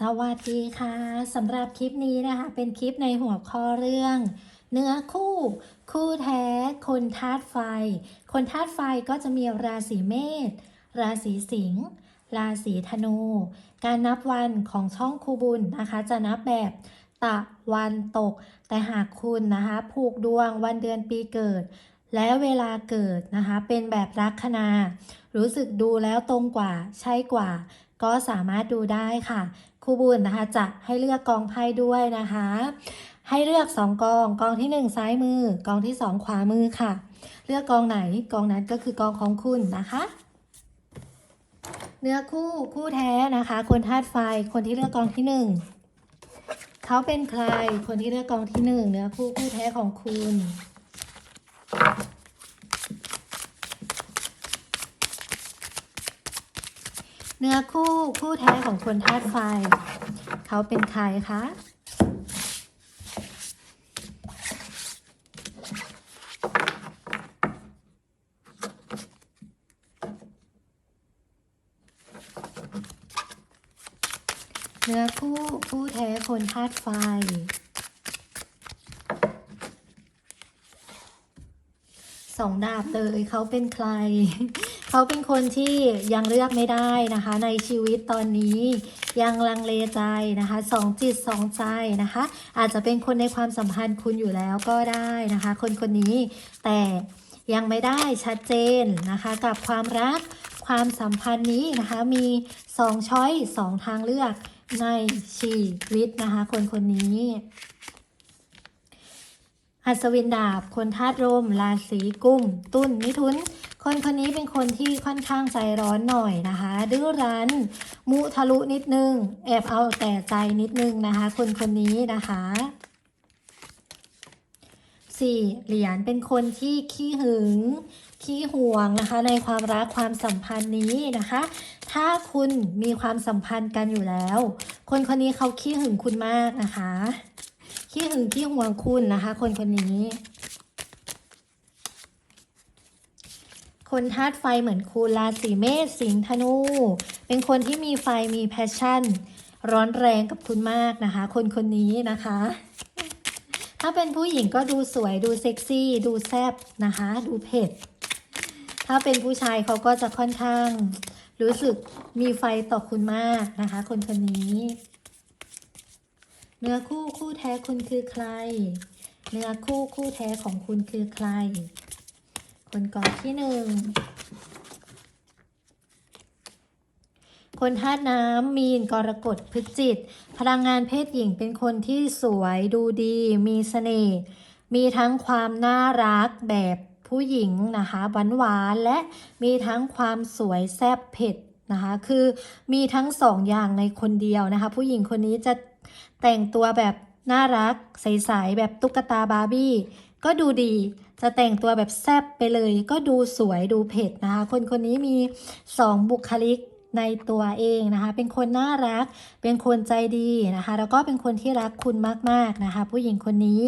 สวัสดีค่ะสำหรับคลิปนี้นะคะ เป็นคลิปในหัวข้อเรื่อง เนื้อคู่ คู่แท้ คนธาตุไฟ คนธาตุไฟก็จะมีราศีเมษราศีสิงห์ราศีธนู การนับวันของช่องคูบุญนะคะ จะนับแบบตะวันตก แต่หากคุณนะคะ ผูกดวงวันเดือนปีเกิด และเวลาเกิดนะคะ เป็นแบบลัคนา รู้สึกดูแล้วตรงกว่า ใช่กว่าก็สามารถดูได้ค่ะ ครูบุญนะคะจะให้เลือกกองไพ่ด้วยนะคะ ให้เลือก 2 กอง กองทีหนึ่1 ซ้ายมือ กองที่ 2 ขวามือค่ะ เลือกกองไหนกองนั้นก็คือกองของคุณนะคะ เนื้อคู่คู่แท้นะคะ คนธาตุไฟคนที่เลือกกองที่ 1เขาเป็นใคร คนที่เลือกกองที่ 1 เนื้อคู่คู่แท้ของคุณ เนื้อคู่คู่แท้ของคนธาตุไฟ เขาเป็นใครคะเนื้อคู่คู่แท้คนธาตุไฟ สองดาบเลยเขาเป็นใคร เขาเป็นคนที่ยังเลือกไม่ได้นะคะ ในชีวิตตอนนี้ยังลังเลใจนะคะสองจิตสองใจนะคะ อาจจะเป็นคนในความสัมพันธ์คุณอยู่แล้วก็ได้นะคะ คนคนนี้แต่ยังไม่ได้ชัดเจนนะคะ กับความรักความสัมพันธ์นี้นะคะ มีสองช้อยสองทางเลือกในชีวิตนะคะ คนคนนี้อัศวินดาบ คนธาตุลมราศีกุม ตุ้นมิถุน คนคนนี้เป็นคนที่ค่อนข้างใจร้อนหน่อยนะคะ ดื้อรั้น มุทะลุนิดนึง แอบเอาแต่ใจนิดนึงนะคะ คนคนนี้นะคะสี่เหรียญเป็นคนที่ขี้หึง ขี้ห่วงนะคะ ในความรักความสัมพันธ์นี้นะคะ ถ้าคุณมีความสัมพันธ์กันอยู่แล้ว คนคนนี้เขาขี้หึงคุณมากนะคะ ขี้หึงขี้ห่วงคุณนะคะ คนคนนี้ คนธาตุไฟเหมือนคุณราศีเมษสิงห์ธนู เป็นคนที่มีไฟมีแพชชั่น ร้อนแรงกับคุณมากนะคะ คนคนนี้นะคะ ถ้าเป็นผู้หญิงก็ดูสวยดูเซ็กซี่ ดูแซ่บนะคะ ดูเผ็ด ถ้าเป็นผู้ชายเขาก็จะค่อนข้าง รู้สึกมีไฟต่อคุณมากนะคะ คนคนนี้เนื้อคู่คู่แท้คุณคือใคร เนื้อคู่คู่แท้ของคุณคือใคร คนกอนที่หนึ่ง คนธาตุน้ำมีนกรกฎพฤศจิต พลังงานเพศหญิงเป็นคนที่สวยดูดี มีเสน่ห์มีทั้งความน่ารักแบบผู้หญิงนะคะหวานหวานและมีทั้งความสวยแซ่บเผ็ดนะคะคือมีทั้งสองอย่างในคนเดียวนะคะ ผู้หญิงคนนี้จะแต่งตัวแบบน่ารักใสๆแบบตุ๊กตาบาร์บี้ก็ดูดี จะแต่งตัวแบบแซบไปเลยก็ดูสวยดูเผ็ดนะคะ คนคนนี้มีสองบุคลิกในตัวเองนะคะ เป็นคนน่ารัก เป็นคนใจดีนะคะ แล้วก็เป็นคนที่รักคุณมากๆนะคะ ผู้หญิงคนนี้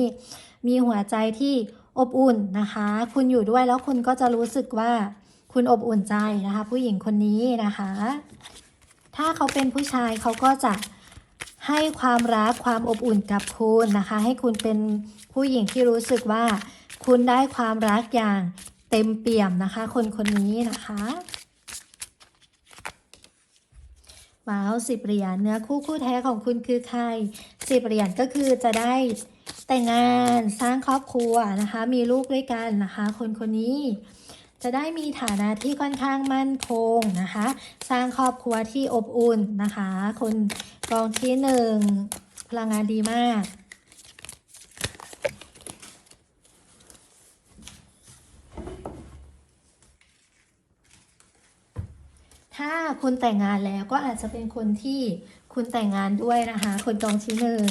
มีหัวใจที่อบอุ่นนะคะ คุณอยู่ด้วยแล้วคุณก็จะรู้สึกว่าคุณอบอุ่นใจนะคะ ผู้หญิงคนนี้นะคะ ถ้าเขาเป็นผู้ชายเขาก็จะให้ความรักความอบอุ่นกับคุณนะคะ ให้คุณเป็นผู้หญิงที่รู้สึกว่า คุณได้ความรักอย่างเต็มเปี่ยมนะคะ คนคนนี้นะคะว้าวสิบเหรียญเนื้อคู่คู่แท้ของคุณคือใครสิบเหรียญก็คือจะได้แต่งงานสร้างครอบครัวนะคะ มีลูกด้วยกันนะคะ คนคนนี้จะได้มีฐานะที่ค่อนข้างมั่นคงนะคะ สร้างครอบครัวที่อบอุ่นนะคะ คนกองที่หนึ่งพลังงานดีมาก ถ้าคุณแต่งงานแล้วก็อาจจะเป็นคนที่คุณแต่งงานด้วยนะคะ คนกองที่หนึ่ง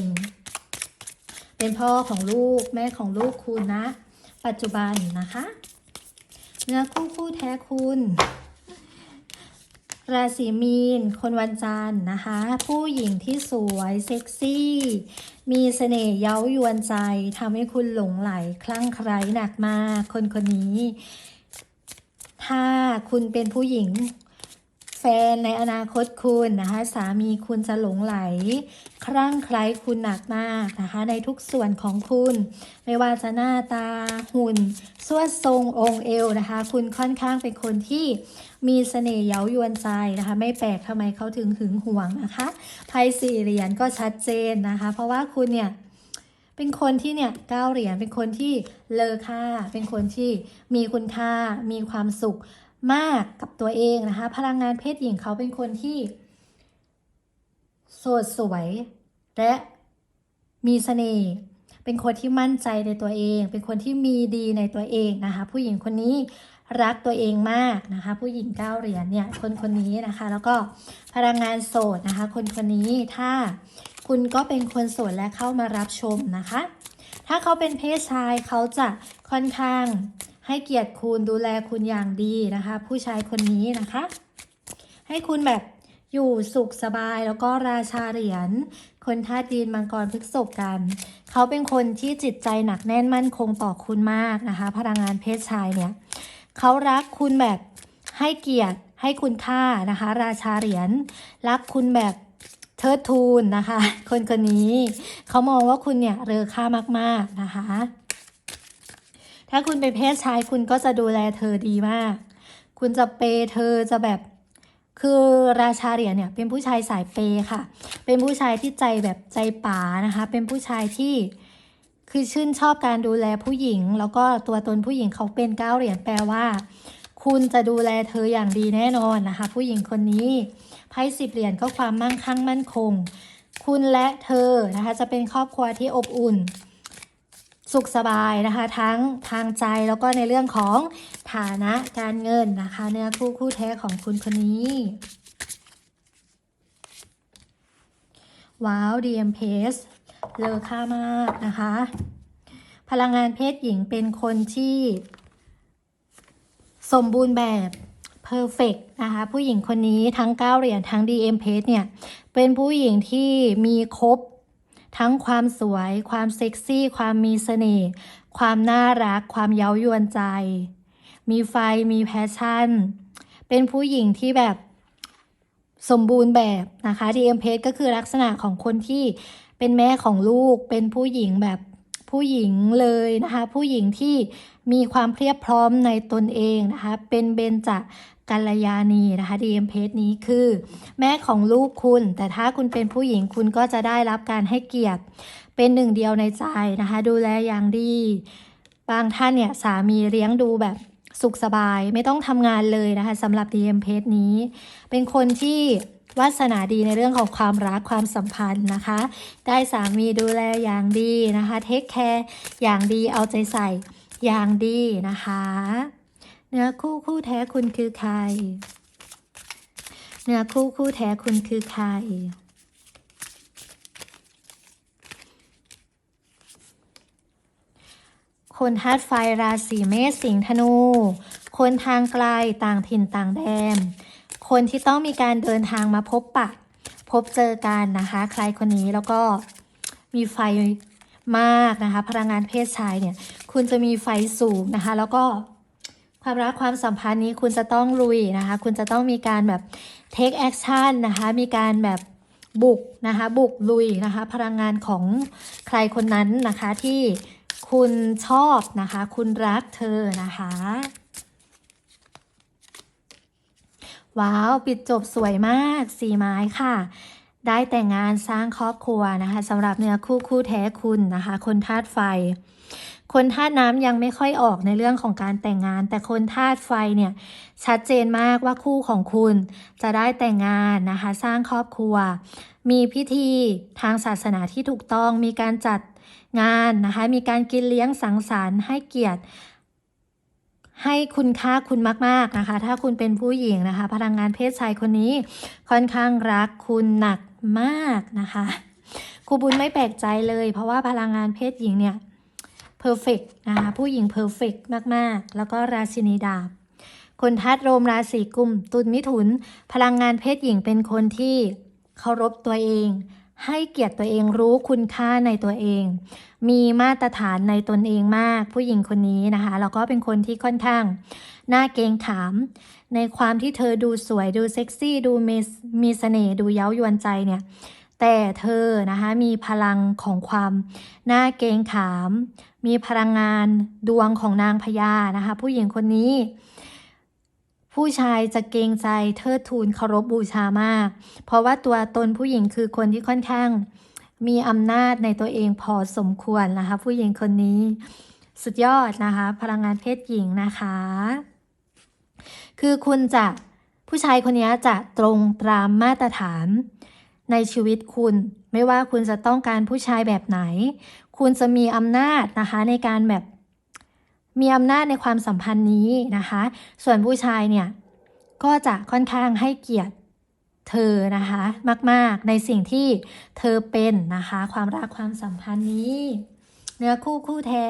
เป็นพ่อของลูกแม่ของลูกคุณนะ ปัจจุบันนะคะเนื้อคู่คู่แท้คุณ ราศีมีน คนวันจันทร์นะคะ ผู้หญิงที่สวยเซ็กซี่ มีเสน่ห์เย้ายวนใจทำให้คุณหลงไหลคลั่งไคล้หนักมาก คนคนนี้ ถ้าคุณเป็นผู้หญิง ฟนในอนาคตคุณนะคะ สามีคุณจะหลงไหล คลั่งไคล้คุณหนักมากนะคะ ในทุกส่วนของคุณ ไม่ว่าจะหน้าตาหุ่นสวดทรงองค์เอวนะคะ คุณค่อนข้างเป็นคนที่มีเสน่ห์เย้ายวนใจนะคะ ไม่แปลกทำไมเขาถึงหึงหวงนะคะไพ่สี่เหรียญก็ชัดเจนนะคะ เพราะว่าคุณเนี่ยเป็นคนที่เนี่ยเก้าเหรียญเป็นคนที่เลอค่า เป็นคนที่มีคุณค่ามีความสุข มากกับตัวเองนะคะ พลังงานเพศหญิงเขาเป็นคนที่โสดสวย และมีเสน่ห์เป็นคนที่มั่นใจในตัวเอง เป็นคนที่มีดีในตัวเองนะคะ ผู้หญิงคนนี้รักตัวเองมากนะคะ ผู้หญิงเก้าเหรียญเนี่ยคนคนนี้นะคะ แล้วก็พลังงานโสดนะคะ คนคนนี้ถ้าคุณก็เป็นคนโสดและเข้ามารับชมนะคะ ถ้าเขาเป็นเพศชายเขาจะค่อนข้าง ให้เกียรติคุณดูแลคุณอย่างดีนะคะ ผู้ชายคนนี้นะคะ ให้คุณแบบอยู่สุขสบายแล้วก็ราชาเหรียญคนธาตุดินมังกรพฤกษบกัน เขาเป็นคนที่จิตใจหนักแน่นมั่นคงต่อคุณมากนะคะ พลังงานเพศชายเนี่ยเขารักคุณแบบให้เกียรติให้คุณค่านะคะ ราชาเหรียญรักคุณแบบเทิดทูนนะคะ คนคนนี้เขามองว่าคุณเนี่ยเรอค่ามากๆนะคะ ถ้าคุณเป็นเพศชายคุณก็จะดูแลเธอดีมาก คุณจะเปย์เธอจะแบบ คือราชาเหรียญเนี่ย เป็นผู้ชายสายเปย์ค่ะ เป็นผู้ชายที่ใจแบบใจป๋านะคะ เป็นผู้ชายที่คือชื่นชอบการดูแลผู้หญิง แล้วก็ตัวตนผู้หญิงเขาเป็นเก้าเหรียญแปลว่า คุณจะดูแลเธออย่างดีแน่นอนนะคะ ผู้หญิงคนนี้ไพ่สิบเหรียญก็ความมั่งคั่งมั่นคง คุณและเธอนะคะ จะเป็นครอบครัวที่อบอุ่น สุขสบายนะคะ ทั้งทางใจแล้วก็ในเรื่องของฐานะการเงินนะคะ เนื้อคู่คู่แท้ของคุณคนนี้ว้าว DM p a c e เลอค่ามากนะคะ พลังงานเพศหญิงเป็นคนที่ สมบูรณ์แบบ perfect นะคะ ผู้หญิงคนนี้ทั้ง 9 เหรียญทั้ง DM p a g e เนี่ย เป็นผู้หญิงที่มีครบ ทั้งความสวย ความเซ็กซี่ ความมีเสน่ห์ ความน่ารัก ความเย้ายวนใจ มีไฟ มีแพชชั่น เป็นผู้หญิงที่แบบสมบูรณ์แบบนะคะ DM p a g e ก็คือลักษณะของคนที่เป็นแม่ของลูก เป็นผู้หญิงแบบผู้หญิงเลยนะคะ ผู้หญิงที่มีความเพียบพร้อมในตนเองนะคะ เป็นเบญจ กัลยาณีนะคะ DM p a g e นี้คือ แม่ของลูกคุณ แต่ถ้าคุณเป็นผู้หญิงคุณก็จะได้รับการให้เกียรติ เป็นหนึ่งเดียวในใจนะคะ ดูแลอย่างดี บางท่านเนี่ยสามีเลี้ยงดูแบบสุขสบายไม่ต้องทำงานเลยนะคะสำหรับ DM p a g e นี้ เป็นคนที่วาสนาดีในเรื่องของความรักความสัมพันธ์นะคะ ได้สามีดูแลอย่างดีนะคะ เทคแคร์อย่างดีเอาใจใส่อย่างดีนะคะ เนื้อคู่คู่แท้คุณคือใคร เนื้อคู่คู่แท้คุณคือใคร คนธาตุไฟราศีเมษสิงห์ธนู คนทางไกลต่างถิ่นต่างแดน คนที่ต้องมีการเดินทางมาพบปะ พบเจอกันนะคะ ใครคนนี้แล้วก็มีไฟมากนะคะ พลังงานเพศชายเนี่ย คุณจะมีไฟสูงนะคะ แล้วก็ ความรักความสัมพันธ์นี้คุณจะต้องลุยนะคะ คุณจะต้องมีการแบบ take action นะคะ มีการแบบบุกนะคะ บุกลุยนะคะ พลังงานของใครคนนั้นนะคะที่คุณชอบนะคะ คุณรักเธอนะคะ ว้าว ปิดจบสวยมากสีไม้ค่ะ ได้แต่งงานสร้างครอบครัวนะคะสำหรับเนื้อคู่คู่แท้คุณนะคะ คนธาตุไฟ คนธาตุน้ำยังไม่ค่อยออกในเรื่องของการแต่งงาน แต่คนธาตุไฟเนี่ยชัดเจนมากว่าคู่ของคุณจะได้แต่งงานนะคะ สร้างครอบครัว มีพิธีทางศาสนาที่ถูกต้องมีการจัดงานนะคะ มีการกินเลี้ยงสังสรรค์ให้เกียรติให้คุณค่าคุณมาก ๆ นะคะ ถ้าคุณเป็นผู้หญิงนะคะ พลังงานเพศชายคนนี้ค่อนข้างรักคุณหนักมากนะคะครูบุญไม่แปลกใจเลย เพราะว่าพลังงานเพศหญิงเนี่ย เพอร์เฟกนะคะผู้หญิงเพอร์เฟกมากๆ แล้วก็ราชินีดาบคนธาตุโรมราศีกุม ตุลมิถุน พลังงานเพศหญิงเป็นคนที่เคารพตัวเอง ให้เกียรติตัวเองรู้คุณค่าในตัวเอง มีมาตรฐานในตนเองมาก ผู้หญิงคนนี้นะคะแล้วก็เป็นคนที่ค่อนข้างน่าเกรงขาม ในความที่เธอดูสวยดูเซ็กซี่ ดูมีมีเสน่ห์ดูเย้ายวนใจเนี่ย แต่เธอนะคะมีพลังของความน่าเกรงขาม มีพลังงานดวงของนางพญานะคะ ผู้หญิงคนนี้ ผู้ชายจะเกรงใจเทิดทูนเคารพบบูชามาก เพราะว่าตัวตนผู้หญิงคือคนที่ค่อนข้าง มีอำนาจในตัวเองพอสมควรนะคะ ผู้หญิงคนนี้สุดยอดนะคะ พลังงานเพศหญิงนะคะ คือคุณจะผู้ชายคนนี้จะตรงตามมาตรฐานในชีวิตคุณ ไม่ว่าคุณจะต้องการผู้ชายแบบไหน คุณจะมีอำนาจนะคะในการแบบมีอำนาจในความสัมพันธ์นี้นะคะ ส่วนผู้ชายเนี่ยก็จะค่อนข้างให้เกียรติเธอนะคะมาก ๆ ในสิ่งที่เธอเป็นนะคะ ความรักความสัมพันธ์นี้ เนื้อคู่คู่แท้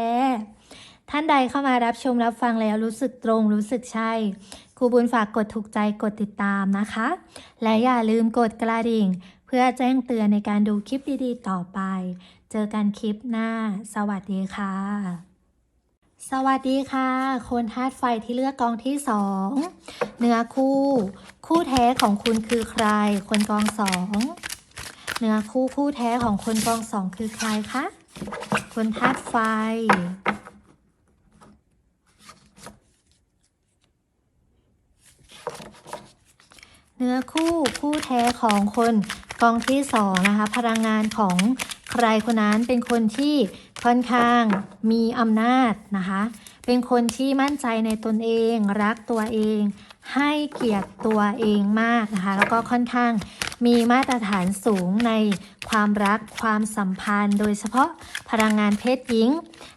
ท่านใดเข้ามารับชมรับฟังแล้วรู้สึกตรงรู้สึกใช่ครูบุญฝากกดถูกใจกดติดตามนะคะ และอย่าลืมกดกระดิ่ง เพื่อแจ้งเตือนในการดูคลิปดี ๆ ต่อไป เจอกันคลิปหน้า สวัสดีค่ะ สวัสดีค่ะ คนธาตุไฟที่เลือกกองที่สองเนื้อคู่ คู่แท้ของคุณคือใคร คนกองสองเนื้อคู่คู่แท้ของคนกองสองคือใครคะคนธาตุไฟเนื้อคู่คู่แท้ของคนกองที่สองนะคะ พลังงานของ ใครคนนั้นเป็นคนที่ค่อนข้างมีอำนาจนะคะ เป็นคนที่มั่นใจในตนเอง รักตัวเอง ให้เกียรติตัวเองมากนะคะ แล้วก็ค่อนข้างมีมาตรฐานสูงในความรักความสัมพันธ์ โดยเฉพาะพลังงานเพศหญิง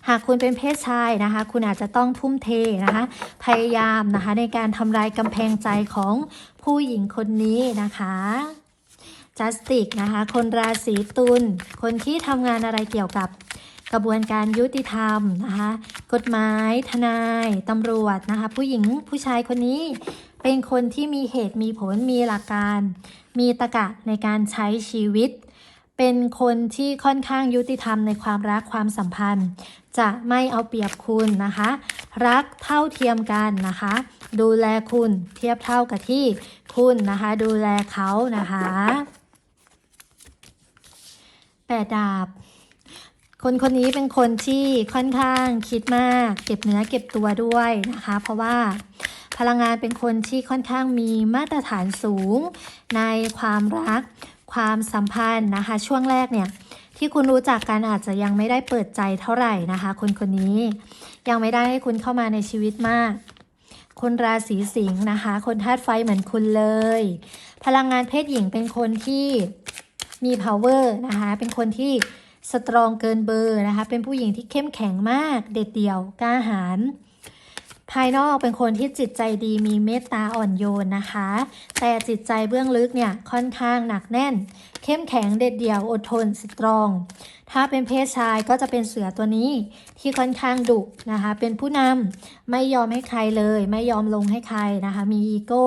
หากคุณเป็นเพศชายนะคะ คุณอาจจะต้องทุ่มเทนะคะ พยายามนะคะในการทำลายกำแพงใจของผู้หญิงคนนี้นะคะ จัสติกนะคะ คนราศีตุล คนที่ทำงานอะไรเกี่ยวกับกระบวนการยุติธรรมนะคะ กฎหมาย ทนาย ตำรวจนะคะ ผู้หญิงผู้ชายคนนี้เป็นคนที่มีเหตุมีผลมีหลักการ มีตรรกะในการใช้ชีวิต เป็นคนที่ค่อนข้างยุติธรรมในความรักความสัมพันธ์ จะไม่เอาเปรียบคุณนะคะ รักเท่าเทียมกันนะคะ ดูแลคุณเทียบเท่ากับที่คุณนะคะ ดูแลเขานะคะ แปดดาบ คนคนนี้เป็นคนที่ค่อนข้างคิดมาก เก็บเนื้อเก็บตัวด้วยนะคะ เพราะว่าพลังงานเป็นคนที่ค่อนข้างมีมาตรฐานสูง ในความรัก ความสัมพันธ์นะคะ ช่วงแรกเนี่ยที่คุณรู้จักกันอาจจะยังไม่ได้เปิดใจเท่าไหร่นะคะ คนคนนี้ยังไม่ได้ให้คุณเข้ามาในชีวิตมาก คนราศีสิงห์นะคะ คนธาตุไฟเหมือนคุณเลย พลังงานเพศหญิงเป็นคนที่ มี power นะคะ เป็นคนที่สตรองเกินเบอร์นะคะ เป็นผู้หญิงที่เข้มแข็งมาก เด็ดเดี่ยวกล้าหาญภายนอกเป็นคนที่จิตใจดีมีเมตตาอ่อนโยนนะคะ แต่จิตใจเบื้องลึกเนี่ยค่อนข้างหนักแน่น เข้มแข็งเด็ดเดี่ยวอดทนสตรอง ถ้าเป็นเพศชายก็จะเป็นเสือตัวนี้ที่ค่อนข้างดุนะคะ เป็นผู้นำไม่ยอมให้ใครเลย ไม่ยอมลงให้ใครนะคะ มีอีโก้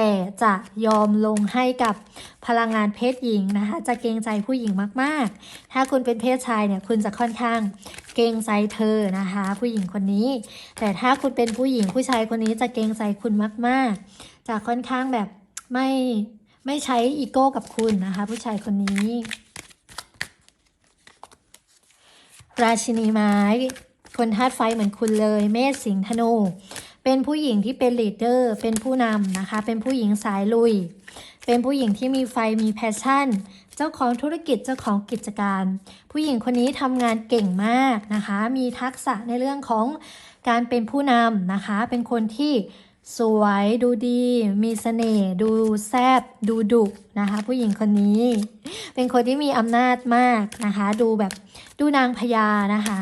แต่จะยอมลงให้กับพลังงานเพศหญิงนะคะ จะเกรงใจผู้หญิงมากๆ ถ้าคุณเป็นเพศชายเนี่ยคุณจะค่อนข้างเกรงใจเธอนะคะ ผู้หญิงคนนี้ แต่ถ้าคุณเป็นผู้หญิงผู้ชายคนนี้จะเกรงใจคุณมาก ๆ จะค่อนข้างแบบไม่ไม่ใช้อีโก้กับคุณนะคะ ผู้ชายคนนี้ ราชินีไม้คนธาตุไฟเหมือนคุณเลย เมษสิงห์ธนู เป็นผู้หญิงที่เป็นลีดเดอร์ เป็นผู้นำนะคะ เป็นผู้หญิงสายลุย เป็นผู้หญิงที่มีไฟมีแพชชั่น เจ้าของธุรกิจเจ้าของกิจการ ผู้หญิงคนนี้ทำงานเก่งมากนะคะ มีทักษะในเรื่องของการเป็นผู้นำนะคะ เป็นคนที่สวยดูดี มีเสน่ห์ดูแซบดูดุนะคะ ผู้หญิงคนนี้ เป็นคนที่มีอำนาจมากนะคะ ดูแบบดูนางพญานะคะ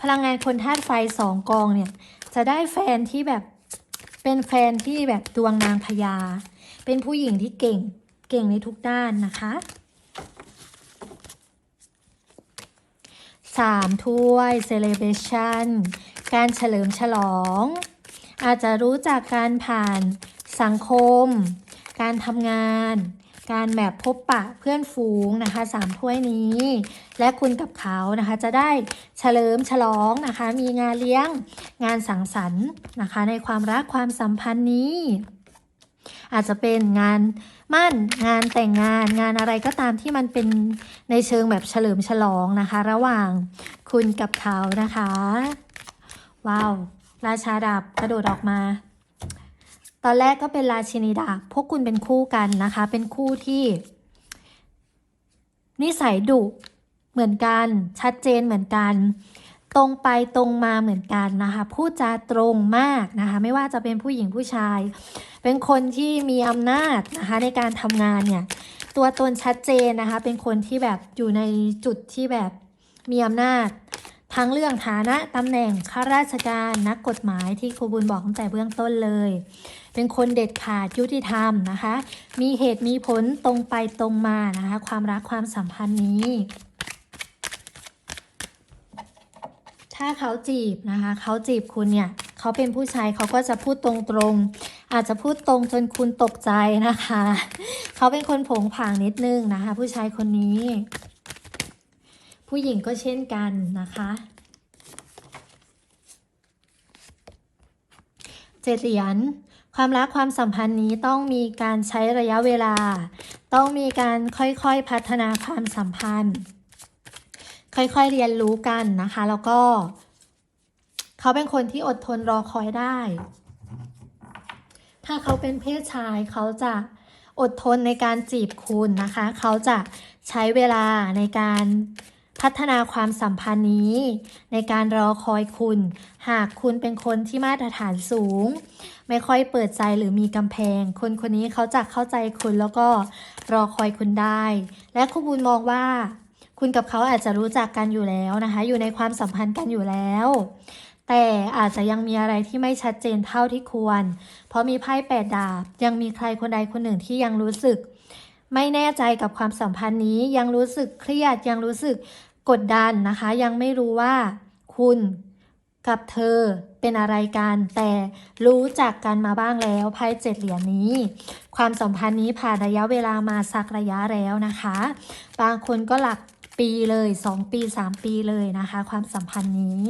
พลังงานคนธาตุไฟสองกองเนี่ย จะได้แฟนที่แบบ เป็นแฟนที่แบบดวงนางพญา เป็นผู้หญิงที่เก่ง เก่งในทุกด้านนะคะสามถ้วย celebration การเฉลิมฉลอง อาจจะรู้จักการผ่านสังคม การทำงาน การแบบพบปะเพื่อนฝูงนะคะสามถ้วยนี้ และคุณกับเขานะคะจะได้เฉลิมฉลองนะคะ มีงานเลี้ยงงานสังสรรค์นะคะ ในความรักความสัมพันธ์นี้ อาจจะเป็นงานมั่นงานแต่งงานงานอะไรก็ตามที่มันเป็นในเชิงแบบเฉลิมฉลองนะคะ ระหว่างคุณกับเขานะคะ ว้าว ราชาดาบกระโดดออกมา ตอนแรกก็เป็นราชินีดาบพวกคุณเป็นคู่กันนะคะ เป็นคู่ที่ นิสัยดุเหมือนกัน ชัดเจนเหมือนกัน ตรงไปตรงมาเหมือนกันนะคะ พูดจาตรงมากนะคะ ไม่ว่าจะเป็นผู้หญิงผู้ชาย เป็นคนที่มีอำนาจนะคะ ในการทำงานเนี่ย ตัวตนชัดเจนนะคะ เป็นคนที่แบบอยู่ในจุดที่แบบมีอำนาจทั้งเรื่องฐานะตำแหน่งข้าราชการนักกฎหมายที่ครูบุญบอกตั้งแต่เบื้องต้นเลย เป็นคนเด็ดขาดยุติธรรมนะคะ มีเหตุมีผลตรงไปตรงมานะคะ ความรักความสัมพันธ์นี้ ถ้าเขาจีบนะคะ เขาจีบคุณเนี่ย เขาเป็นผู้ชายเขาก็จะพูดตรงๆ อาจจะพูดตรงจนคุณตกใจนะคะ เขาเป็นคนผงผางนิดนึงนะคะ ผู้ชายคนนี้ ผู้หญิงก็เช่นกันนะคะเจ็ดเหรียญ ความรักความสัมพันธ์นี้ต้องมีการใช้ระยะเวลา ต้องมีการค่อยๆพัฒนาความสัมพันธ์ ค่อยๆเรียนรู้กันนะคะ แล้วก็ เขาเป็นคนที่อดทนรอคอยได้ ถ้าเขาเป็นเพศชายเขาจะอดทนในการจีบคุณนะคะ เขาจะใช้เวลาในการ พัฒนาความสัมพันธ์นี้ ในการรอคอยคุณ หากคุณเป็นคนที่มาตรฐานสูง ไม่ค่อยเปิดใจหรือมีกำแพง คนคนนี้เขาจะเข้าใจคุณแล้วก็รอคอยคุณได้ และคุณบุญมองว่า คุณกับเขาอาจจะรู้จักกันอยู่แล้วนะคะ อยู่ในความสัมพันธ์กันอยู่แล้ว แต่อาจจะยังมีอะไรที่ไม่ชัดเจนเท่าที่ควร เพราะมีไพ่แปดดาบ ยังมีใครคนใดคนหนึ่งที่ยังรู้สึกไม่แน่ใจกับความสัมพันธ์นี้ยังรู้สึกเครียดยังรู้สึก กดดันนะคะ ยังไม่รู้ว่าคุณกับเธอเป็นอะไรกันแต่รู้จักกันมาบ้างแล้วไพ่เจ็ดเหรียญนี้ ความสัมพันธ์นี้ผ่านระยะเวลามาสักระยะแล้วนะคะ บางคนก็หลักปีเลยสองปีสามปีเลยนะคะ ความสัมพันธ์นี้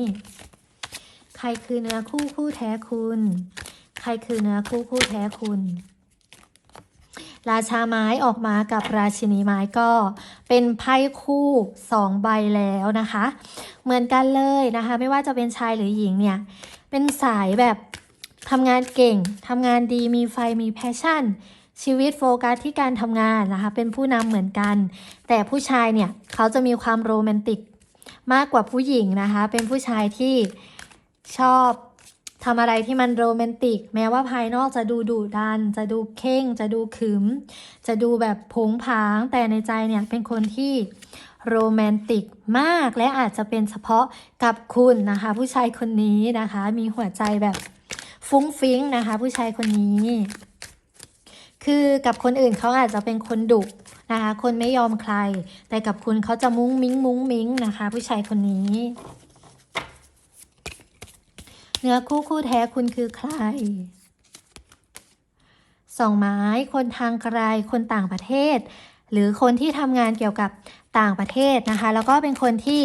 ใครคือเนื้อคู่คู่แท้คุณ ใครคือเนื้อคู่คู่แท้คุณ ราชาไม้ออกมากับราชินีไม้ก็เป็นไพ่คู่สองใบแล้วนะคะ เหมือนกันเลยนะคะ ไม่ว่าจะเป็นชายหรือหญิงเนี่ยเป็นสายแบบทำงานเก่งทำงานดีมีไฟมีแพชชั่น ชีวิตโฟกัสที่การทำงานนะคะ เป็นผู้นำเหมือนกัน แต่ผู้ชายเนี่ยเขาจะมีความโรแมนติกมากกว่าผู้หญิงนะคะ เป็นผู้ชายที่ชอบ ทำอะไรที่มันโรแมนติก แม้ว่าภายนอกจะดูดุดัน จะดูเข่ง จะดูขึม จะดูแบบผงผาง แต่ในใจเนี่ยเป็นคนที่โรแมนติกมากและอาจจะเป็นเฉพาะกับคุณนะคะ ผู้ชายคนนี้นะคะ มีหัวใจแบบฟุ้งฟิ้งนะคะ ผู้ชายคนนี้ คือกับคนอื่นเขาอาจจะเป็นคนดุนะคะ คนไม่ยอมใคร แต่กับคุณเขาจะมุ้งมิ้งมุ้งมิ้งนะคะ ผู้ชายคนนี้ เนื้อคู่คู่แท้คุณคือใครสองไม้ คนทางไกล คนต่างประเทศ หรือคนที่ทำงานเกี่ยวกับต่างประเทศนะคะ แล้วก็เป็นคนที่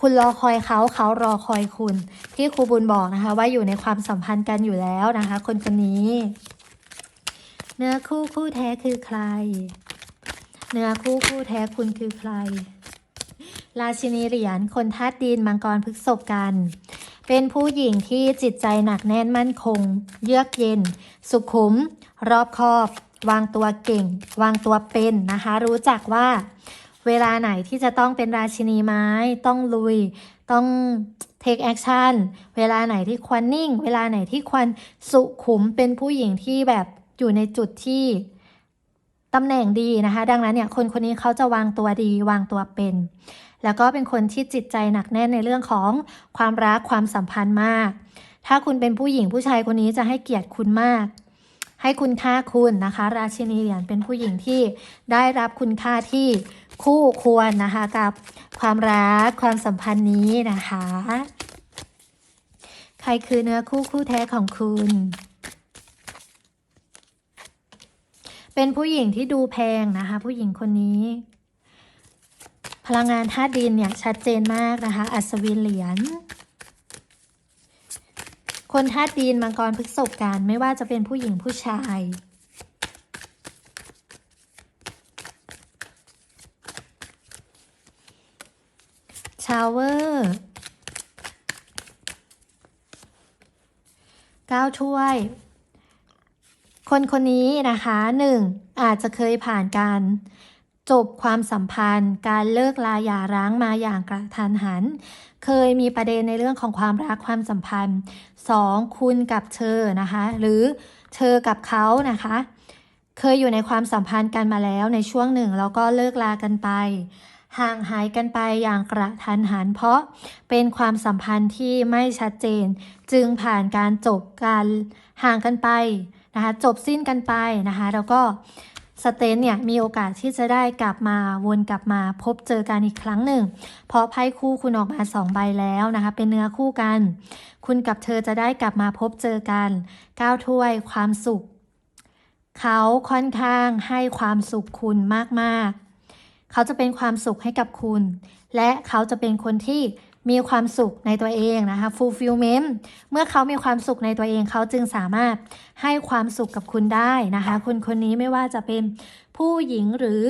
คุณรอคอยเขาเขารอคอยคุณ ที่ครูบุญบอกนะคะ ว่าอยู่ในความสัมพันธ์กันอยู่แล้วนะคะ คนคนนี้ เนื้อคู่คู่แท้คือใคร เนื้อคู่คู่แท้คุณคือใคร ราชินีเหรียญคนธาตุดินมังกรพฤกษบกัน เป็นผู้หญิงที่จิตใจหนักแน่นมั่นคง เยือกเย็น สุขุม รอบคอบ วางตัวเก่ง วางตัวเป็นนะคะ รู้จักว่า เวลาไหนที่จะต้องเป็นราชินีไม้ ต้องลุย ต้อง take action เวลาไหนที่ควรนิ่ง เวลาไหนที่ควรสุขุม เป็นผู้หญิงที่แบบอยู่ในจุดที่ตำแหน่งดีนะคะ ดังนั้นเนี่ยคนคนนี้เขาจะวางตัวดี วางตัวเป็น แล้วก็เป็นคนที่จิตใจหนักแน่นในเรื่องของความรักความสัมพันธ์มาก ถ้าคุณเป็นผู้หญิงผู้ชายคนนี้จะให้เกียรติคุณมาก ให้คุณค่าคุณนะคะ ราชินีเหรียญเป็นผู้หญิงที่ได้รับคุณค่าที่คู่ควรนะคะกับความรักความสัมพันธ์นี้นะคะ ใครคือเนื้อคู่คู่แท้ของคุณเป็นผู้หญิงที่ดูแพงนะคะ ผู้หญิงคนนี้ พลังงานธาตุดินเนี่ยชัดเจนมากนะคะ อัศวินเหรียญคนธาตุดินมังกรพฤกษบกันไม่ว่าจะเป็นผู้หญิงผู้ชายชาวเวอร์เก้าถ้วย คนคนนี้นะคะหนึ่งอาจจะเคยผ่านการ จบความสัมพันธ์ การเลิกลาหย่าร้างมาอย่างกระทันหัน เคยมีประเด็นในเรื่องของความรักความสัมพันธ์สองคุณกับเธอนะคะ หรือเธอกับเขานะคะ เคยอยู่ในความสัมพันธ์กันมาแล้วในช่วงหนึ่งแล้วก็เลิกลากันไป ห่างหายกันไปอย่างกระทันหัน เพราะเป็นความสัมพันธ์ที่ไม่ชัดเจน จึงผ่านการจบการห่างกันไปนะคะจบสิ้นกันไปนะคะ แล้วก็ สเตนเนี่ยมีโอกาสที่จะได้กลับมาวนกลับมาพบเจอกันอีกครั้งหนึ่ง เพราะไพ่คู่คุณออกมาสองใบแล้วนะคะ เป็นเนื้อคู่กัน คุณกับเธอจะได้กลับมาพบเจอกันก้าวถ้วยความสุข เขาค่อนข้างให้ความสุขคุณมากๆ เขาจะเป็นความสุขให้กับคุณ และเขาจะเป็นคนที่ มีความสุขในตัวเองนะคะ fulfillment เมื่อเขามีความสุขในตัวเองเขาจึงสามารถให้ความสุขกับคุณได้นะคะคนคนนี้ไม่ว่าจะเป็นผู้หญิงหรือ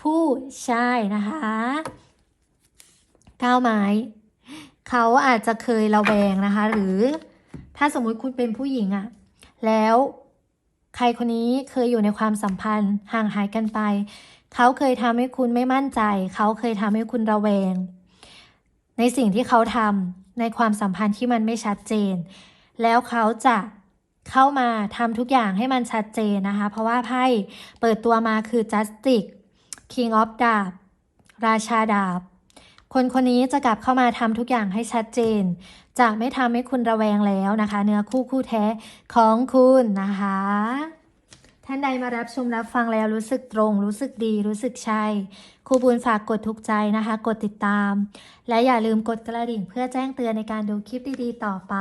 ผู้ชายนะคะก้าวไม้เขาอาจจะเคยระแวงนะคะ หรือถ้าสมมุติคุณเป็นผู้หญิงอะแล้วใครคนนี้เคยอยู่ในความสัมพันธ์ห่างหายกันไป เขาเคยทำให้คุณไม่มั่นใจ เขาเคยทำให้คุณระแวง ในสิ่งที่เขาทำในความสัมพันธ์ที่มันไม่ชัดเจน แล้วเขาจะเข้ามาทำทุกอย่างให้มันชัดเจนนะคะ เพราะว่าไพ่เปิดตัวมาคือ Justice King of ดาบราชาดาบ คนคนนี้จะกลับเข้ามาทำทุกอย่างให้ชัดเจน จะไม่ทำให้คุณระแวงแล้วนะคะ เนื้อคู่คู่แท้ของคุณนะคะท่านใดมารับชมรับฟังแล้วรู้สึกตรง รู้สึกดีรู้สึกใช่ ครูบุญฝากกดถูกใจนะคะ กดติดตาม และอย่าลืมกดกระดิ่งเพื่อแจ้งเตือนในการดูคลิปดีๆ ต่อไป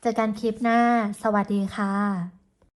เจอกันคลิปหน้า สวัสดีค่ะ